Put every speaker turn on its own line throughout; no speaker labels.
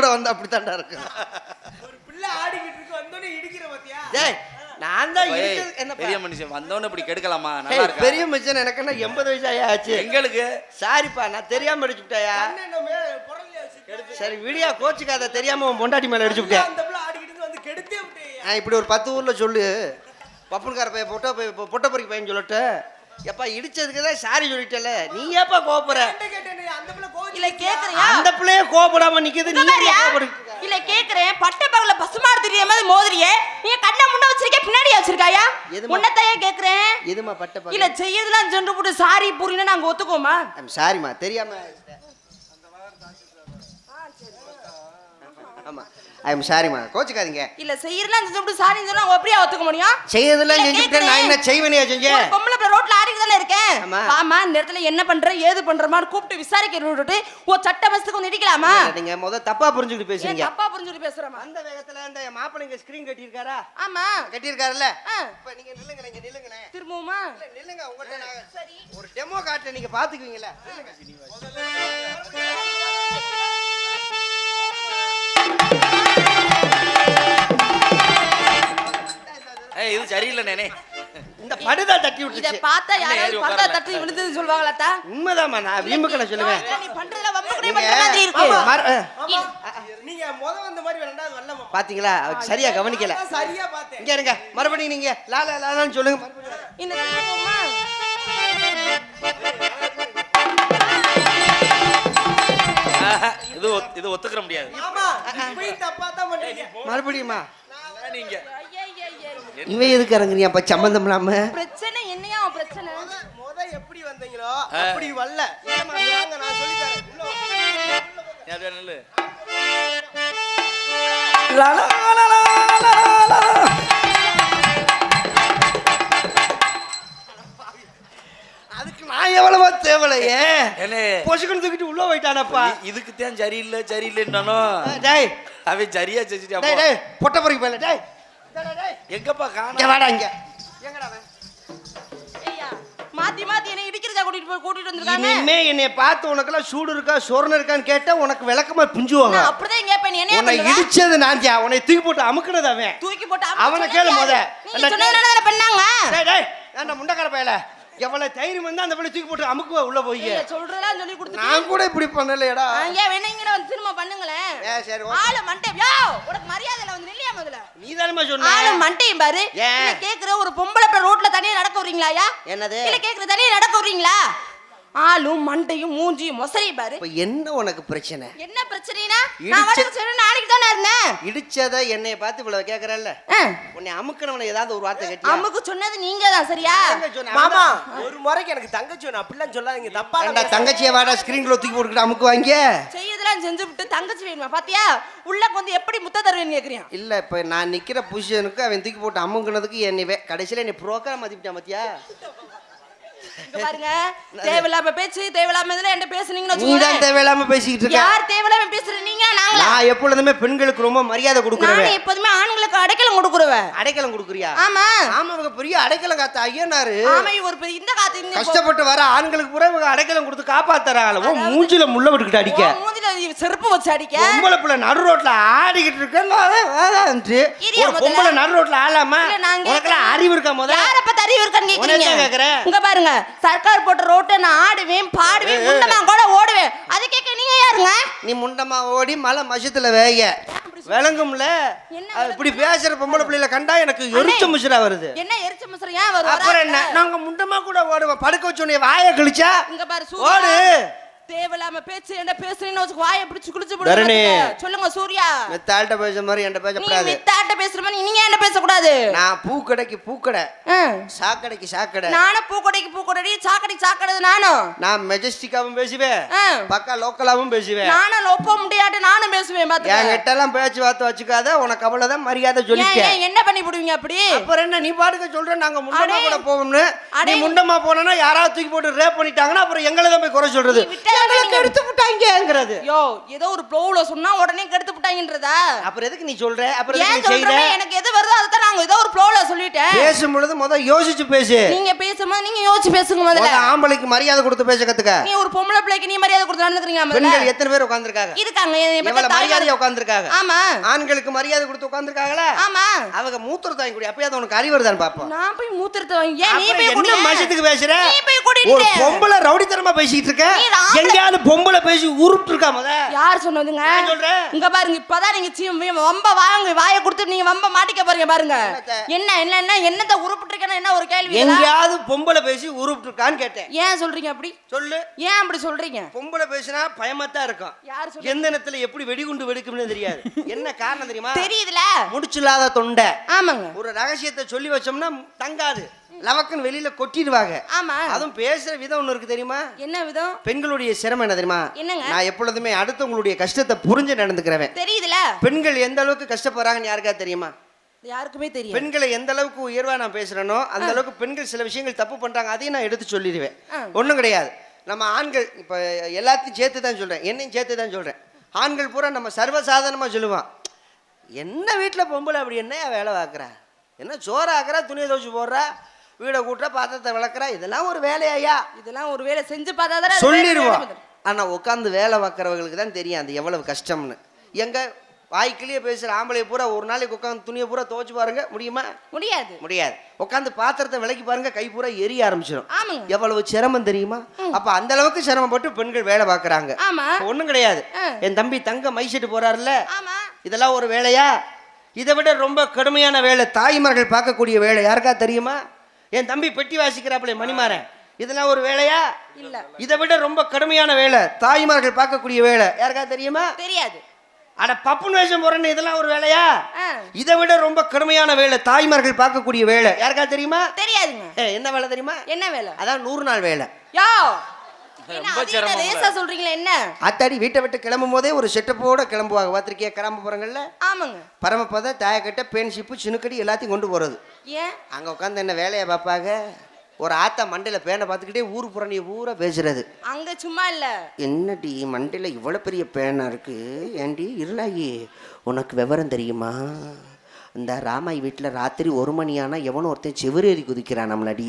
கூட வந்து அப்படித்தான்டா இருக்கும்
ஒரு பிள்ளை ஆடிக்கிட்டு இருக்கு வந்தோடனே இடிக்கிற பாத்தியா?
டேய் நான் தான் என்னப்பா?
பெரிய மனுஷன் வந்தவொடனே இப்படி கெடுக்கலாமா? நல்லா
ஏய்,
இருக்கா?
பெரிய மனுஷன் எனக்கு என்ன எண்பது வயசு ஆச்சு
எங்களுக்கு?
சாரிப்பா நான் தெரியாம அடிச்சு விட்டாயா சரி விடியா கோச்சுக்காத தெரியாம உன் பொண்டாட்டி மேல அடிச்சு விட்டேன். இப்படி ஒரு பத்து ஊர்ல சொல்லு. பப்புன்கார பையன் பொட்ட பையன் பொட்டப்பொறிக்கு பையன் சொல்லட்டு எப்பா இடிச்சதுக்கு தான் சாரி சொல்லிட்டல நீ ஏப்பா கோபுற
என்ன கேட்டேன் அந்த பிள்ளை கோச்சு
இல்ல கேக்குறியா
அந்த பிள்ளைய கோபப்படாம நிக்குது நீ
இல்ல கேக்குறேன். பட்ட பகல பசுமாடு தெரிய மாதிரி மோதிரியே. நீ கண்ண முன்ன வச்சிருக்க பின்னாடி வச்சிருக்காயா? உன்னத்தையே கேக்குறேன்?
எதுமா பட்ட
இல்ல செய்யறதுலாம் சென்று போட்டு சாரி புரியல நாங்க ஒத்துக்கோமா
சாரிம்மா தெரியாம ஆமா ஐ எம் சாரிம்மா கோச்சுக்காதீங்க.
இல்ல செய்யறதுலாம் செஞ்சு சாரி சொன்னா அவங்க அப்படியே ஒத்துக்க முடியும்.
செய்யறதெல்லாம்
இல்ல,
செஞ்சுட்டு நான் என்ன. செய்வனையா செஞ்சேன்
ஒரு பொம்பளை பிள்ளை ரோட்ல ஆடிட்டு தானே இருக்கேன்
ஆமா.
ஆமா இந்த இடத்துல என்ன பண்ற ஏது பண்றமான்னு கூப்பிட்டு விசாரிக்க விட்டுட்டு ஓ சட்ட பஸ்துக்கு வந்து இடிக்கலாமா?
நீங்க முத தப்பா புரிஞ்சுக்கிட்டு பேசுறீங்க.
தப்பா புரிஞ்சுட்டு பேசுறமா
அந்த வேகத்துல இந்த மாப்பிள்ளைங்க ஸ்கிரீன் கட்டியிருக்காரா?
ஆமா.
கட்டியிருக்காருல்ல?
ஆ.
இப்ப நீங்க நில்லுங்க நீங்க நில்லுங்கண்ணே
திரும்பவுமா?
இல்ல, நில்லுங்க உங்கள்ட்ட நான் ஒரு டெமோ காட்டு நீங்க பாத்துக்குவீங்களா
ஏய் இது சரியில்லை நேனே.
இந்த படுதா தட்டி
இத
விட்டுச்சு
பார்த்தா யாராவது. பந்தா தட்டி விழுந்ததுன்னு சொல்லுவாங்களாத்தா
உண்மைதாம்மா நான் வீம்புக்கு நான் சொல்லுவேன்.
நீ பண்றதுல வம்புக்குனே
நீங்க
பண்ற மாதிரி இருக்கு.
நீங்க முத வந்த மாதிரி ரெண்டாவது வரலமா
பாத்தீங்களா? சரியா கவனிக்கல.
சரியா பார்த்தேன்.
இங்க இருங்க. மறுபடியும் நீங்க லாலா லாலான்னு சொல்லுங்க. மறுபடியும்.
இந்த
இது இது ஒத்துக்கிற முடியாது.
ஆமா போய் தப்பா தான் பண்றீங்க.
மறுபடியுமா?
நீங்க.
இவன் எதுக்கு இறங்குறியா? அப்ப சம்பந்தம் இல்லாம?
பிரச்சனை என்னையா பிரச்சனை?
முத எப்படி வந்தீங்களோ அப்படி வரல. நான் சொல்லி தரேன் உள்ள வாங்க.
அது நல்ல.
அதுக்கு நான் எவ்வளவோ தேவலையே.
ஏனே
பொசுக்குன்னு தூக்கிட்டு உள்ள போயிட்டானப்பா.
இதுக்கு தான் சரியில்லை சரியில்லைன்னானோ?
டேய்.
அவன் சரியா செஞ்சுட்டான்
டேய் பொட்ட பொறிக்கு போயில டேய்.
எங்கப்பா காணோம்?
வாடா இங்க. எங்கடா அவன்?
ஐயா மாத்தி மாத்தி என்ன இடிக்கிறதா கூட்டிட்டு போய் கூட்டிட்டு வந்திருக்காங்க?
இனிமே என்னைய பார்த்து உனக்கெல்லாம் சூடு இருக்கா சொரணம் இருக்கான்னு கேட்டா உனக்கு விளக்கமா பிஞ்சுவாங்க
நான் அப்படிதான் கேட்பேன் நீ என்ன
உன்னை இடிச்சது நான் தியா உன்னை தூக்கி போட்டு அமுக்குனது அவன்.
தூக்கி போட்டு
அவனை கேளு முத.
பண்ணாங்க?
டேய் டேய் ஏன்டா முண்டக்கார பயல? எவ்வளவு தைரியம் வந்து அந்த பிள்ளை தூக்கி போட்டு அமுக்குவ உள்ள போய்?
சொல்றதெல்லாம் சொல்லி கொடுத்து
நான் கூட இப்படி பண்ணலையடா.
ஏன் வேணுங்கிற வந்து திரும்ப பண்ணுங்களேன்.
சரி.
ஆளு மண்டை யோ உனக்கு மரியாதையில வந்து நில்லையா முதல்ல?
நீ
ஆளு
சொன்ன
மண்டையும் பாரு.
ஏன்?
இல்ல கேக்குற ஒரு பொம்பளை ரோட்ல தனியா நடக்க விடுறீங்களாயா
என்னது?
இல்ல கேக்குற தனியா நடக்க விடுறீங்களா? ஆளும் மண்டையும் மூஞ்சியும் மொசரையும் பாரு.
இப்ப என்ன உனக்கு பிரச்சனை?
என்ன பிரச்சனைனா? நான் வரது சரி நாளைக்கு தானே இருந்தேன்.
இடிச்சத என்னைய பார்த்து இவ்வளவு கேக்குறல்ல? உன்னை அமுக்கணவனை ஏதாவது ஒரு வார்த்தை கேட்டியா?
அம்முக்கு சொன்னது நீங்க தான் சரியா?
மாமா. ஒரு முறைக்கு எனக்கு தங்கச்சி வேணும் அப்படிலாம் சொல்லாதீங்க. தப்பா
ஏன்டா தங்கச்சியை வாடா ஸ்கிரீன்ல தூக்கி போட்டுக்கிட்டு அமுக்குவாங்க?
செய்யறதெல்லாம் செஞ்சு விட்டு தங்கச்சி வேணுமா? பாத்தியா? உள்ள வந்து எப்படி முத்த தருவேன்னு கேக்குறியா?
இல்ல இப்ப நான் நிக்கிற பொசிஷனுக்கு அவன் தூக்கி போட்டு அமுக்குனதுக்கு என்னை கடைசியில என்னை புரோக்கரா மதிப்பிட்டான் பாத்தியா?
பாருங்க. தேவையில்லாம பேச்சு தேவையில்லாம இதுல என்கிட்ட பேசுனீங்கன்னு
நீ தான்
வச்சுக்கோங்களேன்.
தேவையில்லாம பேசிக்கிட்டு இருக்க.
யார் தேவையில்லாம பேசுற? நீங்க நாங்களா?
நான் எப்பொழுதுமே பெண்களுக்கு ரொம்ப மரியாதை
நானே
கொடுக்குறேன்
எப்போதுமே ஆண்களுக்கு அடைக்கலம் கொடுக்குறவன்.
அடைக்கலம் கொடுக்குறியா?
ஆமா.
ஆமா இவங்க பெரிய அடைக்கலம் காத்த ஐயனாரு.
ஆமா ஒரு பெரிய இந்த காத்து இந்த
கஷ்டப்பட்டு வர ஆண்களுக்கு பூரா இவங்க அடைக்கலம் கொடுத்து காப்பாத்துறாங்கள. ஓ மூஞ்சில முள்ள விட்டுக்கிட்டு அடிக்க.
மூஞ்சில செருப்பு வச்சு அடிக்க.
பொம்பளை பிள்ளை நடு ரோட்ல ஆடிக்கிட்டு இருக்கேன்னு
இரியா
ஒரு
முதல்ல.
பொம்பளை நடு ரோட்ல
நான்
உனக்கெல்லாம் அறிவு இருக்கா முத
யார இருக்கான்னு கேக்குறீங்க.
கேக்குறேன்.
இங்க பாருங்க சர்க்கார் போட்ட ரோட்டை நான் ஆடுவேன் பாடுவேன் முன்னமா கூட ஓடுவேன். அது கேட்க நீங்க யாருங்க?
நீ முண்டமா ஓடி மலை மசத்துல வேய. விளங்கும்ல? இப்படி பேசுற பொம்பளை பிள்ளைல கண்டா எனக்கு எரிச்ச முசுரா வருது.
என்ன எரிச்ச முசரம் ஏன் வரும்
அப்புறம் என்ன? நாங்க முண்டமா கூட ஓடுவோம். படுக்க வச்சு உன்னை வாயை கிழிச்சா
இங்க பாரு
ஓடு.
தேவையில்லாம பேச்சு என்ன பேசுறீங்கன்னு வச்சுக்கோ வாயை பிடிச்சு குளிச்சு
தரணி.
போடுங்க சொல்லுங்க சூர்யா.
மெத்தாள்கிட்ட பேசுற மாதிரி என்கிட்ட
நீ
பேசக்கூடாது
மித்தாட்ட பேசுற மாதிரி நீங்க என்ன பேசக்கூடாது?
நான் பூக்கடைக்கு பூக்கடை.
ஆ.
சாக்கடைக்கு சாக்கடை.
நானும் பூக்கடைக்கு பூக்கடை சாக்கடைக்கு சாக்கடை நானும்.
நான் மெஜஸ்டிக்காவும் பேசுவேன்.
ஆ.
பக்கா லோக்கலாவும் பேசுவேன்.
நானும் லொப்ப முடியாட்டு நானும் பேசுவேன் பாத்துக்க
என்கிட்ட எல்லாம் பேச்சு வார்த்தை வச்சுக்காத உனக்கு அவ்வளவுதான் மரியாதை
ஏன், என்ன பண்ணி விடுவீங்க அப்படி?
அப்புறம் என்ன நீ பாட்டுக்க சொல்ற நாங்க முண்டமா
அடே.
கூட போவோம்னு. நீ
அடே.
முண்டமா போனா யாராவது தூக்கி போட்டு ரேப் பண்ணிட்டாங்கன்னா அப்புறம் எங்களை தான் போய் குறை சொல்றது.
நீ விட்டா
எங்களை
நீங்க-
கெடுத்து விட்டாங்கிறது
யோ ஏதோ ஒரு ப்ளோல சொன்னா உடனே கெடுத்து விட்டாங்கன்றதா
அப்புறம் எதுக்கு நீ சொல்ற? அப்புறம் எதுக்கு
ஏன்
நீ
சொல்றேன் எனக்கு எது வருதோ அதுதான் நாங்க ஏதோ ஒரு ப்ளோல சொல்லிட்டேன்.
பேசும் பொழுது முத யோசிச்சு பேசு.
நீங்க பேசும்போது நீங்க யோசிச்சு பேசுங்க
முத
முதல்ல
ஆம்பளைக்கு மரியாதை கொடுத்து பேச கத்துக்க.
நீ ஒரு பொம்பளை பிள்ளைக்கு நீ மரியாதை கொடுத்து நடந்துக்கிறீங்க முதல்ல?
பெண்கள் எத்தனை பேர் உட்கார்ந்திருக்காங்க?
இருக்காங்க
எவ்வளவு மரியாதையா
தாய்மார்-
உட்கார்ந்திருக்காங்க?
ஆமா.
ஆண்களுக்கு மரியாதை கொடுத்து உட்கார்ந்திருக்காங்களா?
ஆமா.
அவங்க மூத்திரத்தை வாங்கி குடி. அப்பயாவது உனக்கு அறிவு வருதான்னு பாப்போம்.
நான் போய் மூத்திரத்தை வாங்கி ஏன் நீ
அப்புறம்
போய் குடி
என்ன மசத்துக்கு பேசுற?
நீ போய் குடி
ஒரு பொம்பளை ரவுடித்தனமா பேசிட்டு இருக்க?
நீ
எங்கேயாவது பொம்பளை பேசி உருட்டு இருக்கா முத?
யார் சொன்னதுங்க?
சொல்றேன்.
இங்க பாருங்க இப்பதான் நீங்க சீ வம்ப வாங்க வாயை கொடுத்து நீங்க வம்ப மாட்டிக்க போறீங்க பாருங்க? என்ன என்ன என்ன என்னத்த உருப்பிட்டு என்ன ஒரு கேள்வி?
எங்கேயாவது பொம்பளை பேசி உருட்டு இருக்கான்னு கேட்டேன்.
ஏன் சொல்றீங்க அப்படி?
சொல்லு.
ஏன் அப்படி சொல்றீங்க?
பொம்பளை பேசினா பயமாத்தான் இருக்கும்.
யார்
எந்த நேரத்துல எப்படி வெடிகுண்டு வெடிக்கும்னு தெரியாது. என்ன காரணம் தெரியுமா?
தெரியுதுல.
முடிச்சில்லாத தொண்டை.
ஆமாங்க.
ஒரு ரகசியத்தை சொல்லி வச்சோம்னா தங்காது. லவக்குன்னு வெளியில கொட்டிடுவாங்க.
ஆமா.
அதுவும் பேசுற விதம் ஒண்ணு இருக்கு தெரியுமா?
என்ன விதம்?
பெண்களுடைய சிரமம் என்ன தெரியுமா?
என்னங்க?
நான் எப்பொழுதுமே அடுத்தவங்களுடைய கஷ்டத்தை புரிஞ்சு நடந்துக்கிறவன்.
தெரியுதுல.
பெண்கள் எந்த அளவுக்கு கஷ்டப்படுறாங்கன்னு யாருக்கா தெரியுமா?
யாருக்குமே தெரியும்
பெண்களை எந்த அளவுக்கு உயர்வா நான் பேசுறேனோ அந்த அளவுக்கு பெண்கள் சில விஷயங்கள் தப்பு பண்றாங்க. அதையும் நான் எடுத்து சொல்லிடுவேன். ஒண்ணும் கிடையாது. நம்ம ஆண்கள் இப்ப எல்லாத்தையும் சேர்த்து தான் சொல்றேன். என்னையும் சேர்த்து தான் சொல்றேன். ஆண்கள் பூரா நம்ம சர்வசாதாரணமா சொல்லுவான். என்ன வீட்டுல பொம்பளை அப்படி என்னையா வேலை பார்க்குறா? என்ன சோறு ஆக்குறா துணியை துவச்சு போடுறா? வீடை கூட்டுறா பாத்திரத்தை விளக்குறா இதெல்லாம் ஒரு வேலையா
இதெல்லாம் ஒரு வேலை செஞ்சு பார்த்தா தானே
சொல்லிடுவோம் ஆனா உட்காந்து வேலை பார்க்குறவங்களுக்கு தான் தெரியும் அது எவ்வளவு கஷ்டம்னு. எங்க வாய்க்கிலேயே பேசுற ஆம்பளை பூரா ஒரு நாளைக்கு உட்காந்து துணியை பூரா துவச்சு பாருங்க முடியுமா?
முடியாது.
முடியாது. உட்காந்து பாத்திரத்தை விலக்கி பாருங்க கை பூரா எரிய ஆரம்பிச்சிடும் எவ்வளவு சிரமம் தெரியுமா? அப்ப அந்த அளவுக்கு சிரமப்பட்டு பெண்கள் வேலை பார்க்கறாங்க.
ஆமா.
ஒண்ணும் கிடையாது. என் தம்பி தங்க மைசெட்டு போறாருல்ல. இதெல்லாம் ஒரு வேலையா? இதை விட ரொம்ப கடுமையான வேலை தாய்மார்கள் பார்க்கக்கூடிய வேலை யாருக்கா தெரியுமா? என் தம்பி பெட்டி வாசிக்கிறாப்புல மணிமாறன். இதெல்லாம் ஒரு வேலையா?
இல்ல.
இதை விட ரொம்ப கடுமையான வேலை. தாய்மார்கள் பார்க்கக்கூடிய வேலை. யாருக்கா தெரியுமா?
தெரியாது.
அட பப்புன் வேஷம் போறேன்னு இதெல்லாம் ஒரு வேலையா? இதை விட ரொம்ப கடுமையான வேலை தாய்மார்கள் பார்க்கக்கூடிய வேலை. யாருக்கா தெரியுமா?
தெரியாதுங்க.
என்ன வேலை தெரியுமா?
என்ன வேலை?
அதான் நூறு நாள் வேலை.
யோ!
ரொம்ப சிரமம்
சொல்றீங்களா என்ன?
அத்தாடி வீட்டை விட்டு கிளம்பும் போதே ஒரு செட்டப்போட கிளம்புவாங்க. பார்த்திருக்கியா கிளம்ப போறாங்கல்ல
ஆமாங்க.
பரமப்பதை தாயக்கட்டை பேன் ஷிப்பு சினுக்கடி எல்லாத்தையும் கொண்டு போறது.
ஏன்?
அங்க உட்காந்து என்ன வேலையை பார்ப்பாங்க? ஒரு ஆத்தா மண்டையில பேனை பார்த்துக்கிட்டே ஊர் புறணிய பூரா பேசுறது.
அங்க சும்மா இல்ல.
என்னடி மண்டையில இவ்வளோ பெரிய பேனா இருக்கு? ஏண்டி இருளாயி உனக்கு விவரம் தெரியுமா? இந்த ராமாய் வீட்டில் ராத்திரி ஒரு மணி ஆனால் எவனோ ஒருத்தன் செவரேறி குதிக்கிறான் நம்மளடி.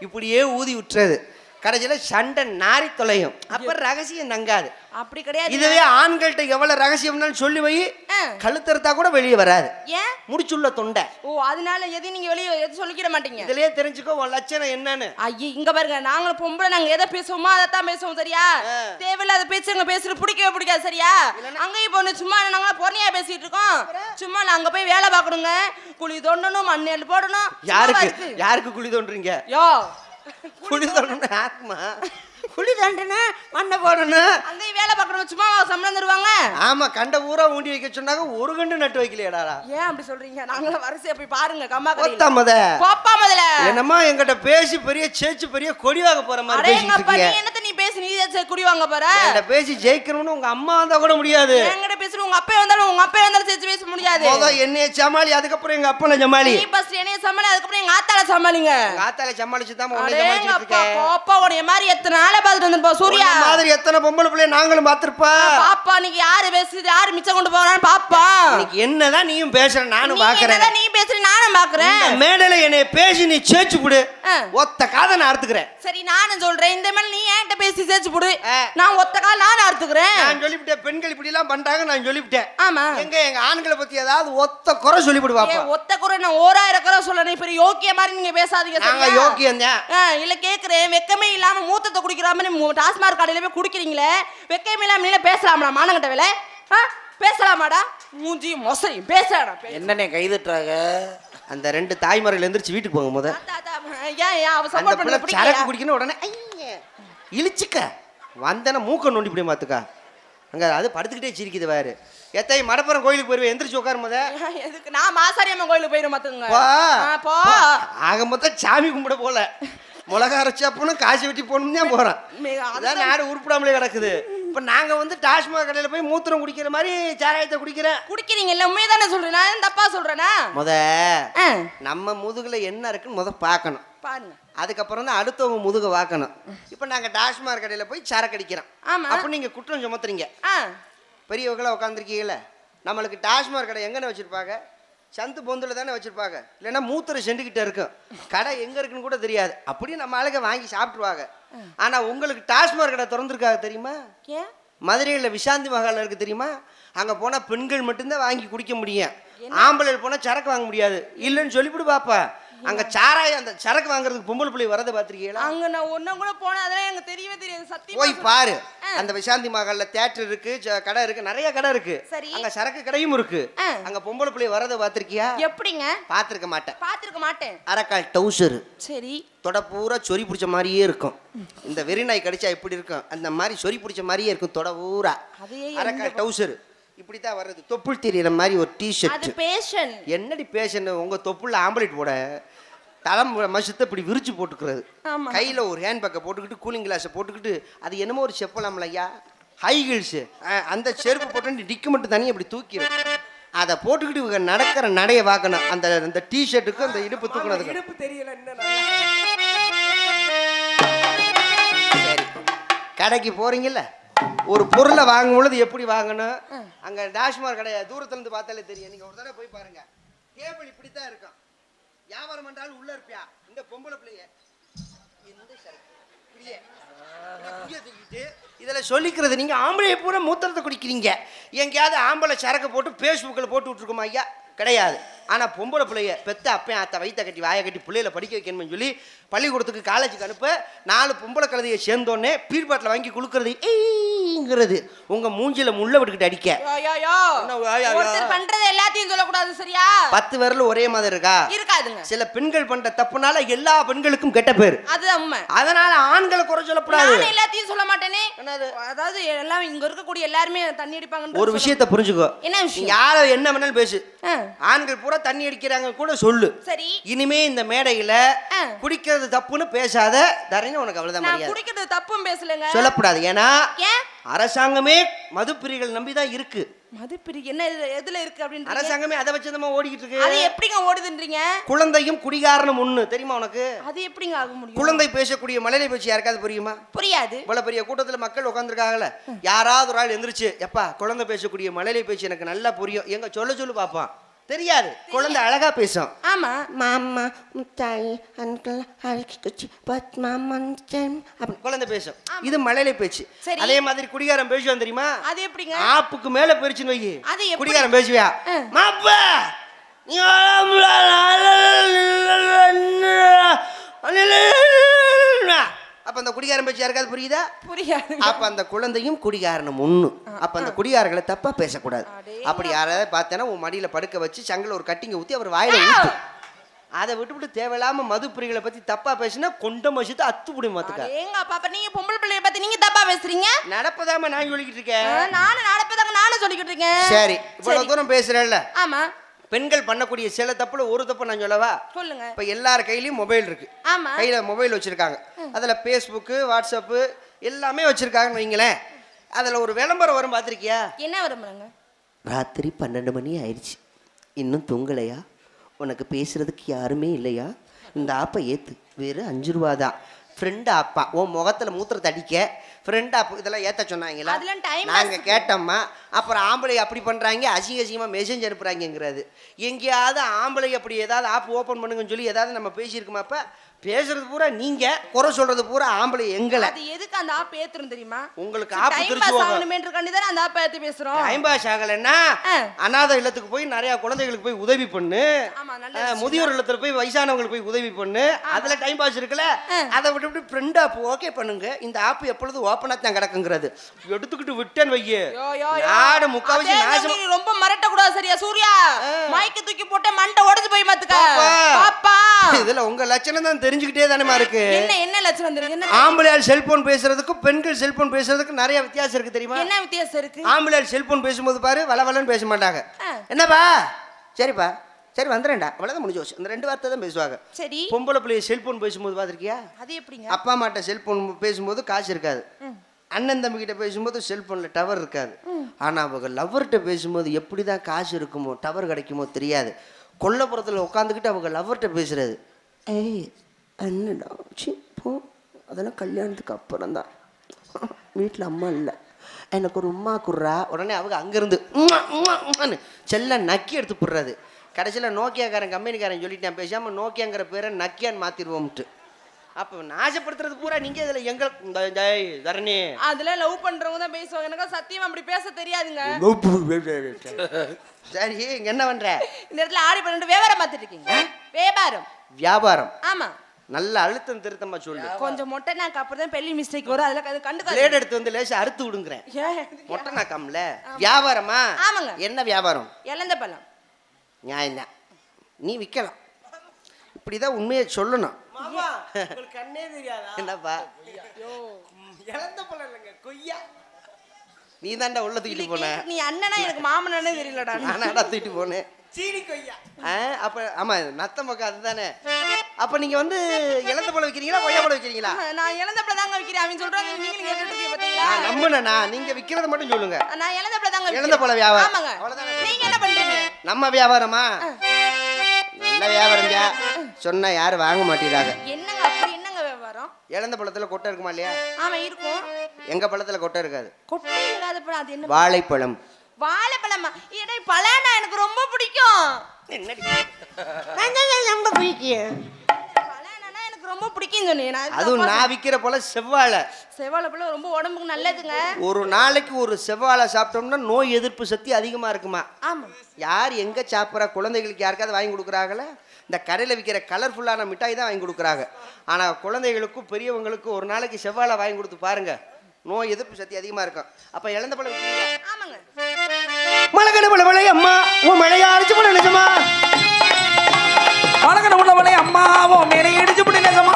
இப்படியே ஊதி விட்டுறது. கடைசியில் சண்டை நாரி தொலையும். அப்போ ரகசியம் தங்காது
அப்படி கிடையாது.
இதுவே ஆண்கள்கிட்ட எவ்வளவு ரகசியம்னாலும் சொல்லி வை.
ஆ.
கழுத்தறுத்தா கூட வெளியே வராது.
ஏன்?
முடிச்சுள்ள தொண்டை.
ஓ அதனால எதையும் நீங்க வெளியே எதுவும் சொல்லிக்கிட மாட்டீங்க?
இதுலயே தெரிஞ்சுக்கோ உன் லட்சணம் என்னன்னு.
ஐயே இங்க பாருங்க நாங்களும் பொம்பளை நாங்க எதை பேசுவோமோ அதைத்தான் பேசுவோம் சரியா. தேவையில்லாத பேச்சு எங்க பேசுறது பிடிக்கவே பிடிக்காது சரியா? அங்கேயும் பொண்ணு சும்மா நாங்க பொறுமையா பேசிட்டு இருக்கோம். சும்மா நான் அங்க போய் வேலை பார்க்கணுங்க. குழி தோண்டணும் மண்ணெல் போடணும்.
யாருக்கு? யாருக்கு குழி தோன்றீங்க
யோ.
குழி தோண்டணும் யாருக்குமா குழி தோண்டணும் மண்ணை போடணும்.
அங்கேயும் வேலை பார்க்கணும் சும்மா சம்பளம் தருவாங்க
ஆமா கண்ட ஊரா ஊண்டி வைக்க சொன்னாங்க ஒரு கண்டு நட்டு வைக்கலையடாடா
ஏன் அப்படி சொல்றீங்க? நாங்களும் வரிசையா போய் பாருங்க கம்மா கடையில.
ஒத்தாமத
கோப்பா முதல்ல
என்னம்மா என்கிட்ட பேசி பெரிய சேச்சு பெரிய கொடிவாக போற மாதிரி பேசிட்டு இருக்கீங்க.
என்னத்த நீ பேசி நீ குடி வாங்க போற?
என்கிட்ட பேசி ஜெயிக்கணும்னு உங்க அம்மா வந்தா கூட முடியாது.
என்கிட்ட பேசுற உங்க அப்பா வந்தாலும் உங்க அப்பா வந்தாலும் சேர்த்து பேச முடியாது.
முத என்னைய சமாளி அதுக்கப்புறம் எங்க அப்பனை சமாளி.
நீ ஃபர்ஸ்ட் என்னைய சமாளி அதுக்கப்புறம் எங்க ஆத்தால சமாளிங்க.
ஆத்தால சமாளிச்சு தான் உன்னை இருக்கேன்.
உடைய மாதிரி எத்தனை நாளை பார்த்துட்டு வந்திருப்போம் சூர்யா?
மாதிரி எத்தனை பொம்பளை பிள்ளைய நாங்களும் பார்த்திருப்பா?
பாப்பா நீங்க யாரு பேசுறது யாரு மிச்சம் கொண்டு போறான்னு பாப்பா.
என்னதான் நீயும் பேசுற நானும் பாக்குறேன்.
நீ பேசுற நானும் பாக்குறேன்.
மேடையில என்னைய பேசி நீ சேச்சு விடு. ஒத்த காதை நான் அறுத்துக்கிறேன்.
சரி நானும் சொல்றேன் இந்த மாதிரி நீ என்கிட்ட பேசி போடு.
ஆ.
நான் ஒத்த கால் நானும் அறுத்துக்கிறேன்.
நான் சொல்லிவிட்டேன் பெண்கள் இப்படி எல்லாம் பண்றாங்க நான் சொல்லிவிட்டேன்.
ஆமா.
எங்க எங்க ஆண்களை பத்தி ஏதாவது ஒத்த குறை சொல்லிவிடு
ஏ
பாப்பா
ஒத்த குறை நான் ஓராயிரம் குறை சொல்றேன் இப்ப யோக்கிய மாதிரி நீங்க பேசாதீங்க
நாங்க? யோக்கியம்
இல்ல கேக்குறேன். வெக்கமே இல்லாம மூத்தத்தை குடிக்கிற மாதிரி டாஸ்மாக் கடையில போய் குடிக்கிறீங்களே? வெக்கமே இல்லாம நீல பேசலாமா மானங்கட்ட வேலை? ஆ, பேசலாமாடா? மூஞ்சி மொசையும். பேசலாம்
என்னண்ணே கைதுட்டுறாங்க
அந்த ரெண்டு தாய்மார்கள் எந்திரிச்சு வீட்டுக்கு போங்க முத. சரக்கு? குடிக்கணும் உடனே ஐய, இழிச்சுக்க. வந்தன மூக்க நோண்டி இப்படி மாத்துக்கா. அங்க அது படுத்துக்கிட்டே சிரிக்குது வேறு எத்தை மடப்புறம் கோயிலுக்கு போயிருவேன் எந்திரிச்சு உட்காரு முத.
எதுக்கு? நான் மாசாரியம்மன் கோயிலுக்கு போயிடும் பாத்துங்க
போ. ஆக மொத்தம் சாமி கும்பிட போல. மிளகா அரைச்சா போகணும் காசு வெட்டி போகணும் தான் போகிறோம்
மே-
அதான். நாடு உருப்பிடாமலே கிடக்குது. இப்போ நாங்கள் வந்து டாஸ்மாக் கடையில் போய் மூத்திரம் குடிக்கிற மாதிரி சாராயத்தை குடிக்கிறேன்.
குடிக்கிறீங்கல்ல உண்மையை தானே சொல்றேன். நான் தப்பா சொல்றேனா?
முத நம்ம முதுகுல என்ன இருக்குன்னு முத பார்க்கணும்.
பாருங்க.
அதுக்கப்புறம் தான் அடுத்தவங்க முதுக வாக்கணும். இப்போ நாங்கள் டாஸ்மாக் கடையில் போய் சரக்கு அடிக்கிறோம்.
ஆமா.
அப்போ நீங்கள் குற்றம் சுமத்துறீங்க.
ஆ.
பெரியவங்களாம் உட்காந்துருக்கீங்கள நம்மளுக்கு டாஸ்மாக் கடை எங்கன்னு வச்சுருப்பாங்க? சந்து பொந்தில் தானே வச்சுருப்பாங்க. இல்லைன்னா மூத்தரை செண்டுக்கிட்ட இருக்கும். கடை எங்கே இருக்குன்னு கூட தெரியாது. அப்படியே நம்ம ஆளுங்க வாங்கி சாப்பிட்ருவாங்க ஆனால் உங்களுக்கு டாஸ்மாக் கடை திறந்துருக்காங்க தெரியுமா?
ஏன்?
மதுரையில் விசாந்தி மகாலில் இருக்கு தெரியுமா? அங்கே போனால் பெண்கள் மட்டும்தான் வாங்கி குடிக்க முடியும். ஆம்பளை போனால் சரக்கு வாங்க முடியாது. இல்லைன்னு சொல்லிவிடு பாப்பா. அங்கே சாராயம் அந்த சரக்கு வாங்குறதுக்கு பொம்பளை பிள்ளை வரதை பார்த்துருக்கீங்களா?
அங்க நான் ஒன்னும் கூட போனேன். அதெல்லாம் எனக்கு தெரியவே தெரியாது. சத்தியமா
போய். பாரு. அந்த விசாந்தி மகால்ல தேட்டர் இருக்கு ச- கடை இருக்கு நிறைய கடை இருக்கு.
சரி.
அங்க சரக்கு கடையும் இருக்கு.
ஆ.
அங்க பொம்பளை பிள்ளை வரதை பார்த்திருக்கியா?
எப்படிங்க?
பார்த்திருக்க மாட்டேன்.
பாத்திருக்க மாட்டேன்.
அரைக்கால் டவுசரு.
சரி.
தொட பூரா சொறி பிடிச்ச மாதிரியே இருக்கும். இந்த வெறிநாய் கடிச்சா எப்படி இருக்கும்? அந்த மாதிரி சொறி பிடிச்ச மாதிரியே இருக்கும் தொட பூரா.
அதையே
அரைக்கால் டவுசரு. இப்படி தான் வர்றது. தொப்புள் தெரியுற மாதிரி ஒரு
அது
டிஷர்ட்
பேஷன்
என்னடி பேஷன் உங்க தொப்புள்ள ஆம்பளைட் போட. தலம் மசத்தை இப்படி விரிச்சு போட்டுக்கிறது. கையில் ஒரு ஹேண்ட் பேக்கை போட்டுக்கிட்டு கூலிங் கிளாஸை போட்டுக்கிட்டு அது என்னமோ ஒரு செப்பலாம்ல ஐயா? ஹை ஹீல்ஸு அந்த செருப்பு போட்டு டிக்கு மட்டும் தனியாக இப்படி தூக்கிடும் அதை போட்டுக்கிட்டு இவங்க நடக்கிற நடைய பார்க்கணும். அந்த அந்த டிஷர்ட்டுக்கு அந்த இடுப்பு தூக்குனதுக்கு
இடுப்பு தெரியல
சரி. கடைக்கு போறீங்கல்ல? ஒரு பொருளை வாங்கும் பொழுது எப்படி வாங்கணும்? அங்க டாஷ்மார் கடையை தூரத்துல இருந்து பார்த்தாலே தெரியும். நீங்க ஒரு தடவை போய் பாருங்க. டேபிள் இப்படித்தான் இருக்கும். வியாபாரம் பண்றாலும் உள்ள இருப்பியா? இந்த பொம்பளை பிள்ளைய. இந்த சரக்கு. சொல்லிக்கிறது நீங்கள் ஆம்பளை பூரா மூத்திரத்தை குடிக்கிறீங்க. எங்கேயாவது ஆம்பளை சரக்கு போட்டு ஃபேஸ்புக்கில் போட்டு விட்ருக்குமா ஐயா? கிடையாது. ஆனா பொம்பளை பிள்ளைய பெத்த அப்பன் அத்தை வயிற்ற கட்டி வாயை கட்டி பிள்ளையில படிக்க வைக்கணும்னு சொல்லி பள்ளிக்கூடத்துக்கு காலேஜுக்கு அனுப்ப நாலு பொம்பளை கழுதையை சேர்ந்தோடனே பீர்பாட்டில் வாங்கி குளுக்கிறது ஈங்கிறது உங்க மூஞ்சில முள்ள விட்டுக்கிட்டு அடிக்க.
பண்றது எல்லாத்தையும் சொல்லக்கூடாது சரியா?
பத்து விரல் ஒரே மாதிரி இருக்கா?
இருக்காதுங்க.
சில பெண்கள் பண்ற தப்புனால எல்லா பெண்களுக்கும் கெட்ட பேர்.
அதுதான் உண்மை.
அதனால ஆண்களை குறை சொல்லக்கூடாது.
எல்லாத்தையும் சொல்ல மாட்டேனே? அதாவது எல்லாம் இங்க இருக்கக்கூடிய எல்லாருமே தண்ணி அடிப்பாங்கன்னு
ஒரு விஷயத்தை புரிஞ்சுக்கோ.
என்ன விஷயம்?
யார என்ன வேணாலும் பேசு. ஆண்கள் பூரா தண்ணி அடிக்கிறாங்க கூட சொல்லு.
சரி.
இனிமே இந்த மேடையில. குடிக்கிறது தப்புன்னு பேசாத. தரேன்னு உனக்கு அவ்வளவுதான்
நான்
மரியாதை.
குடிக்கிறது தப்பும் பேசலங்க.
சொல்லக்கூடாது. ஏன்னா
ஏன்?
அரசாங்கமே மதுப்பிரிகள் நம்பி தான் இருக்கு.
மதுப்பிரி என்ன எதுல இருக்கு அப்படின்னு
அரசாங்கமே அதை வச்சுதான் ஓடிக்கிட்டு
அது
இருக்கு
எப்படிங்க ஓடுதுன்றீங்க?
குழந்தையும் குடிகாரனும் ஒண்ணு. தெரியுமா உனக்கு?
அது எப்படிங்க ஆக முடியும்?
குழந்தை பேசக்கூடிய மலையில பேச்சு யாருக்காவது புரியுமா?
புரியாது.
இவ்வளவு பெரிய கூட்டத்துல மக்கள் உட்காந்துருக்காங்கல்ல யாராவது ஒரு ஆள் எந்திரிச்சு எப்பா குழந்தை பேசக்கூடிய மலையில பேச்சு எனக்கு நல்லா புரியும். எங்க சொல்ல சொல்லு பாப்பான் தெரியாது குழந்தை அழகா பேசும்
ஆமா
மாமா முத்தாயி அன்கள் அழைச்சி பத் மாமா அப்படி குழந்தை பேசும் இது மலையில பேச்சு. அதே மாதிரி குடிகாரன் பேசுவான் தெரியுமா
அது எப்படிங்க
ஆப்புக்கு மேல பெருச்சுன்னு வை
அது?
குடிகாரன் பேசுவியா. மாப்பா நீ அப்ப அந்த குடிகாரன் பேச்சு யாருக்காவது புரியுதா?
புரியாது
அப்ப அந்த குழந்தையும் குடிகாரனும் ஒண்ணு. அப்ப அந்த குடிகாரர்களை தப்பா பேசக்கூடாது. அப்படி யாராவது பார்த்தேன்னா உன் மடியில படுக்க வச்சு சங்கில ஒரு கட்டிங்க ஊத்தி அவர் வாயில ஊத்து. அதை விட்டுவிட்டு தேவையில்லாம மதுப்பிரிகளை பத்தி தப்பா பேசினா கொண்ட மசித்து அத்து புடி மாத்துக்க.
ஏங்க பாப்பா நீங்க பொம்பளை பிள்ளைய பத்தி நீங்க தப்பா பேசுறீங்க?
நடப்பதாம நான் சொல்லிக்கிட்டு இருக்கேன்.
நானும் நடப்பதாங்க நானும் சொல்லிக்கிட்டு இருக்கேன்.
சரி இவ்வளவு தூரம் பேசுறேன்ல.
ஆமா.
பெண்கள் பண்ணக்கூடிய சில தப்புல ஒரு தப்பு நான் சொல்லவா?
சொல்லுங்க.
இப்ப எல்லார் கையிலயும் மொபைல் இருக்கு.
ஆமா.
கையில மொபைல் வச்சிருக்காங்க. அதுல ஃபேஸ்புக்கு வாட்ஸ்அப்பு எல்லாமே வச்சிருக்காங்கன்னு வைங்களேன். அதுல ஒரு விளம்பரம் வரும் பார்த்திருக்கியா?
என்ன விரும்புறங்க
ராத்திரி பன்னெண்டு மணி ஆயிடுச்சு. இன்னும் தூங்கலையா? உனக்கு பேசுறதுக்கு யாருமே இல்லையா? இந்த ஆப்பை ஏத்து. வெறும் அஞ்சு ரூபா தான் ஃப்ரெண்டு ஆப்பா. உன் முகத்துல மூத்திரத்தை அடிக்க. ஃப்ரெண்ட் ஆப் இதெல்லாம் ஏத்த சொன்னாங்களா?
அதெல்லாம் time
நாங்க
pass.
கேட்டோம்மா அப்புறம் ஆம்பளை அப்படி பண்றாங்க அசிங்க அசிங்கமா மெசேஜ் அனுப்புறாங்கிறது எங்கேயாவது ஆம்பளை அப்படி ஏதாவது ஆப் ஓபன் பண்ணுங்கன்னு சொல்லி ஏதாவது நம்ம பேசியிருக்குமாப்ப பேசுறது பூரா நீங்க குறை சொல்றது பூரா ஆம்பளை எங்களை.
அது எதுக்கு அந்த ஆப் ஏத்துறோம் தெரியுமா?
உங்களுக்கு
டைம்
திருச்சி
பாஸ்
போகும்.
ஆகணுமேன்றக்காண்டி தானே அந்த ஆப் ஏத்தி பேசுறோம்.
டைம் பாஸ் ஆகலைன்னா
ஆ.
அனாதை இல்லத்துக்கு போய் நிறைய குழந்தைகளுக்கு போய் உதவி பண்ணு. முதியோர் இல்லத்துல போய் வயசானவங்களுக்கு போய் உதவி பண்ணு. அதுல டைம் பாஸ் இருக்குல்ல? அதை விட்டு விட்டு ஃப்ரெண்ட் ஆப் ஓகே பண்ணுங்க. இந்த ஆப் எப்பொழுது ஓப்பனா தான் கிடக்குங்கிறது. எடுத்துக்கிட்டு விட்டேன்னு வையே. நாடு முக்காவாசி நாசம்
ரொம்ப மரட்ட கூடாது சரியா? சூர்யா மைக்க தூக்கி போட்டு மண்டை உடைஞ்சு போய் மாத்துக்க
பாப்பா. இதுல உங்க லட்சணம் தான் தெரிஞ்சுக்கிட்டே தானேமா இருக்கு.
என்ன என்ன லட்சணம் என்ன
ஆம்பளையால் செல்போன் பேசுறதுக்கும் பெண்கள் செல்போன் பேசுறதுக்கும் நிறைய வித்தியாசம் இருக்கு தெரியுமா?
என்ன வித்தியாசம் இருக்கு?
ஆம்பளையால் செல்போன் பேசும்போது பாரு வளவலன்னு பேச மாட்டாங்க. என்னப்பா? சரிப்பா. சரி வந்துடுறேன்டா. அவ்வளோதான் முடிஞ்சு போச்சு. இந்த ரெண்டு வார்த்தை தான் பேசுவாங்க.
சரி.
பொம்பளை பிள்ளைய செல்போன் பேசும்போது பார்த்துருக்கியா?
அது எப்படிங்க?
அப்பா அம்மாட்ட செல்போன் பேசும்போது காசு இருக்காது. அண்ணன் தம்பி கிட்ட பேசும்போது செல்போன்ல டவர் இருக்காது. ஆனா அவங்க லவ்வர்கிட்ட பேசும்போது எப்படி தான் காசு இருக்குமோ டவர் கிடைக்குமோ தெரியாது. கொல்லப்புறத்துல உட்காந்துக்கிட்டு அவங்க லவ்வர்கிட்ட பேசுறது. ஏய் என்னடா சி போ. அதெல்லாம் கல்யாணத்துக்கு அப்புறம் தான் வீட்டில் அம்மா இல்லை. எனக்கு ஒரு உம்மா குர்றா உடனே அவங்க அங்கேருந்து செல்ல நக்கி எடுத்து போடுறாது. கடைசியில் நோக்கியாக்காரன் கம்பெனிக்காரன் சொல்லிட்டேன் பேசாமல் நோக்கியாங்கிற பேரை நக்கியான்னு மாற்றிடுவோம்ட்டு அப்போ நாசப்படுத்துறது பூரா நீங்கள் இதில் எங்களுக்கு இந்த ஜெய் தரணி.
அதுல லவ் பண்றவங்க தான் பேசுவாங்க. எனக்கு சத்தியம் அப்படி பேச தெரியாதுங்க.
சரி இங்க என்ன பண்ற?
இந்த இடத்துல ஆடி பண்ணிட்டு வியாபாரம் பார்த்துட்டு இருக்கீங்க. வியாபாரம்.
வியாபாரம்?
ஆமா.
நல்ல அழுத்தம் திருத்தமா சொல்லு.
கொஞ்சம் மொட்டை நாக்கு அப்புறம் தான் பெல்லி மிஸ்டேக் வரும். அதுல அது கண்டுக்காது
பிளேட் எடுத்து வந்து லேசா அறுத்து விடுங்கிறேன்? மொட்டை நாக்கம்ல வியாபாரமா?
ஆமாங்க.
என்ன வியாபாரம்?
இழந்த பழம்.
நியாயம்தான் நீ விற்கலாம் இப்படிதான் உண்மையை சொல்லணும்.
மாமா உங்களுக்கு கண்ணே தெரியாதா?
என்னப்பா?
இழந்த பழம் இல்லைங்க கொய்யா.
நீ தாண்டா உள்ள தூக்கிட்டு போன.
நீ அண்ணனா எனக்கு மாமனானே தெரியலடா.
நானாடா தூக்கிட்டு போனேன்
சீனி கொய்யா.
அப்ப ஆமா நத்தம் பக்கம் அதுதானே. அப்ப நீங்க வந்து இழந்த பழம் வைக்கிறீங்களா கொய்யா பழம் வைக்கிறீங்களா?
நான் இழந்த பழம் தாங்க விக்கிறேன். அவன் சொல்றாங்க நீங்களும் கேட்டுட்டு பாத்தீங்களா?
நான் நம்பினேண்ணா. நீங்க விற்கிறத மட்டும் சொல்லுங்க.
நான் இழந்த பழம் தாங்க
இழந்த பழம் வியாபாரம்.
ஆமாங்க. நீங்க என்ன
நம்ம வியாபாரமா? நல்ல வியாபாரம் சொன்னா யாரும் வாங்க மாட்டேறாங்க
என்னங்க அப்படி என்னங்க வியாபாரம்?
இழந்த பழத்துல கொட்டை இருக்குமா இல்லையா?
ஆமா இருக்கும்.
எங்க பழத்துல கொட்டை இருக்காது.
கொட்டை இல்லாத பழம் அது என்ன
வாழைப்பழம்.
வாழைப்பழமா? இடை பழம்னா எனக்கு ரொம்ப பிடிக்கும். பழம்னா எனக்கு ரொம்ப பிடிக்கும் சொன்னேன் நான்
அதுவும் நான் விற்கிற பழம் செவ்வாழை.
செவ்வாழை பழம் ரொம்ப உடம்புக்கு நல்லதுங்க.
ஒரு நாளைக்கு ஒரு செவ்வாழை சாப்பிட்டோம்னா நோய் எதிர்ப்பு சக்தி அதிகமா இருக்குமா?
ஆமா.
யார் எங்க சாப்பிட்ற? குழந்தைகளுக்கு யாருக்காவது வாங்கி கொடுக்குறாங்களே? இந்த கடையில் விற்கிற கலர்ஃபுல்லான மிட்டாய் தான் வாங்கி கொடுக்குறாங்க. ஆனால் குழந்தைகளுக்கும் பெரியவங்களுக்கும் ஒரு நாளைக்கு செவ்வாழை வாங்கி கொடுத்து பாருங்க. நோய் எதிர்ப்பு சக்தி அதிகமாக இருக்கும். அப்போ இழந்த பழம்?
ஆமாங்க.
மழை மழை மழை அம்மா உன் மழையா அடிச்சு போன நிஜமா?
வணக்கம் உள்ளவனே அம்மாவோ மேலே இடிச்சு பிடி
நேசமா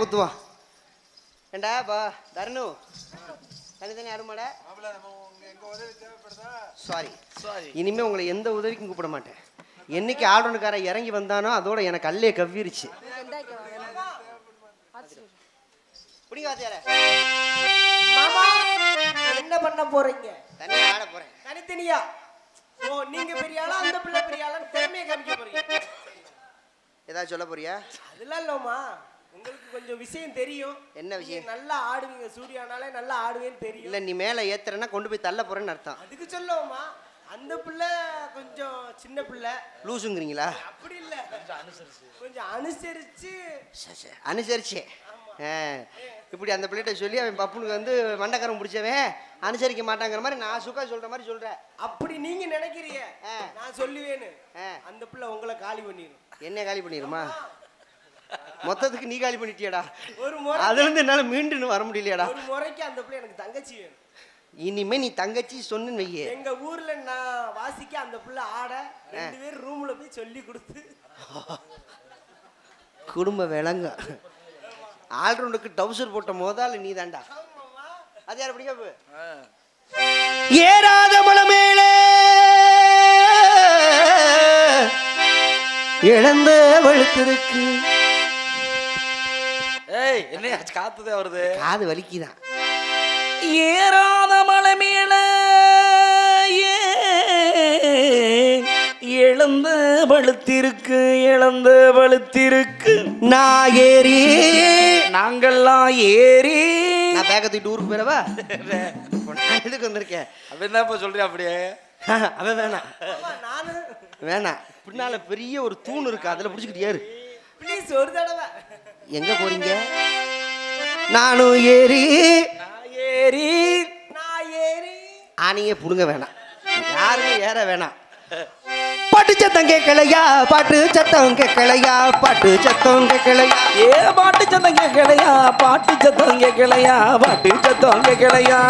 குத்துவான் ஏண்டா பா தரணு. தனித்தனி அருமாடா சாரி
சாரி
இனிமே உங்களை எந்த உதவிக்கும் கூப்பிட மாட்டேன். என்னைக்கு ஆளுநருக்காரன் இறங்கி வந்தானோ அதோட எனக்கு அல்லே கவ்விருச்சு.
என்ன பண்ண போறீங்க?
தனியா ஆட போறேன்.
தனித்தனியா? ஓ நீங்க பெரிய ஆளா அந்த பிள்ளை பெரிய ஆளா திறமையை காமிக்க போறீங்க.
ஏதாவது சொல்ல போறியா?
அதெல்லாம் இல்லம்மா. உங்களுக்கு கொஞ்சம் விஷயம் தெரியும்.
என்ன விஷயம்?
நல்லா ஆடுவீங்க. சூர்யானாலே நல்லா ஆடுவேன்னு தெரியும்.
இல்ல நீ மேல ஏத்துறேன்னா கொண்டு போய் தள்ள போறேன்னு அர்த்தம்.
அதுக்கு சொல்லவுமா அந்த பிள்ளை கொஞ்சம் சின்ன பிள்ளை.
லூசுங்கிறீங்களா?
அப்படி இல்ல. கொஞ்சம் அனுசரிச்சு.
சே, சே, அனுசரிச்சே. ஆ, இப்படி அந்த பிள்ளைகிட்ட சொல்லி அவன் பப்புனுக்கு வந்து மண்டக்காரம் பிடிச்சவன் அனுசரிக்க மாட்டாங்கிற மாதிரி நான் சுக்கா சொல்ற மாதிரி சொல்றேன்
அப்படி நீங்க நினைக்கிறீங்க
ஆ.
நான் சொல்லுவேன்னு.
ஆ.
அந்த பிள்ளை உங்களை காலி பண்ணிடும்
என்ன காலி பண்ணிடுமா மொத்தத்துக்கு நீ காலி பண்ணிட்டியாடா.
ஒரு முறை
அதுல இருந்து என்னால மீண்டு வர முடியலையாடா.
ஒரு முறைக்கு அந்த பிள்ளை எனக்கு தங்கச்சி வேணும்.
இனிமே நீ தங்கச்சி சொன்னு வையே.
எங்க ஊர்ல நான் வாசிக்க அந்த பிள்ளை ஆட ரெண்டு பேரும் ரூம்ல போய் சொல்லி கொடுத்து.
குடும்ப விளங்க ஆல்ரவுண்டுக்கு டவுசர் போட்ட மோதால் நீ தாண்டா அது யார் பிடிக்க ஏறாத மலை மேலே இழந்த வழுத்திருக்கு
ஏய் என்ன காத்துதே வருது?
காது வலிக்குதான்
ஏறாத மலை மேல இழந்த பழுத்திருக்கு இழந்த பழுத்திருக்கு
நான் ஏறி.
நாங்கெல்லாம் ஏறி.
நான் பேக்க தூக்கிட்டு ஊருக்கு போயிடவா? நான் எதுக்கு வந்திருக்கேன்?
அப்படின்னு இப்ப சொல்றியா அப்படியே?
அவன் வேணாம். வேணாம். பின்னால பெரிய ஒரு தூண் இருக்கு. அதுல பிடிச்சிக்கிட்டு ஏறு.
ப்ளீஸ் ஒரு தடவை.
எங்க போறீங்க? நானும் ஏறி.
ஏறி
நான் ஏறி.
ஆணியே புடுங்க வேணாம். யாருமே ஏற வேணாம். பாட்டு சத்தம் கேட்கலையா? பாட்டு சத்தம் கேட்கலையா? பாட்டு சத்தம் கேட்கலையா?
ஏ பாட்டு சத்தம் கேட்கலையா? பாட்டு சத்தம் கேட்கலையா? பாட்டு சத்தம் கேட்கலையா?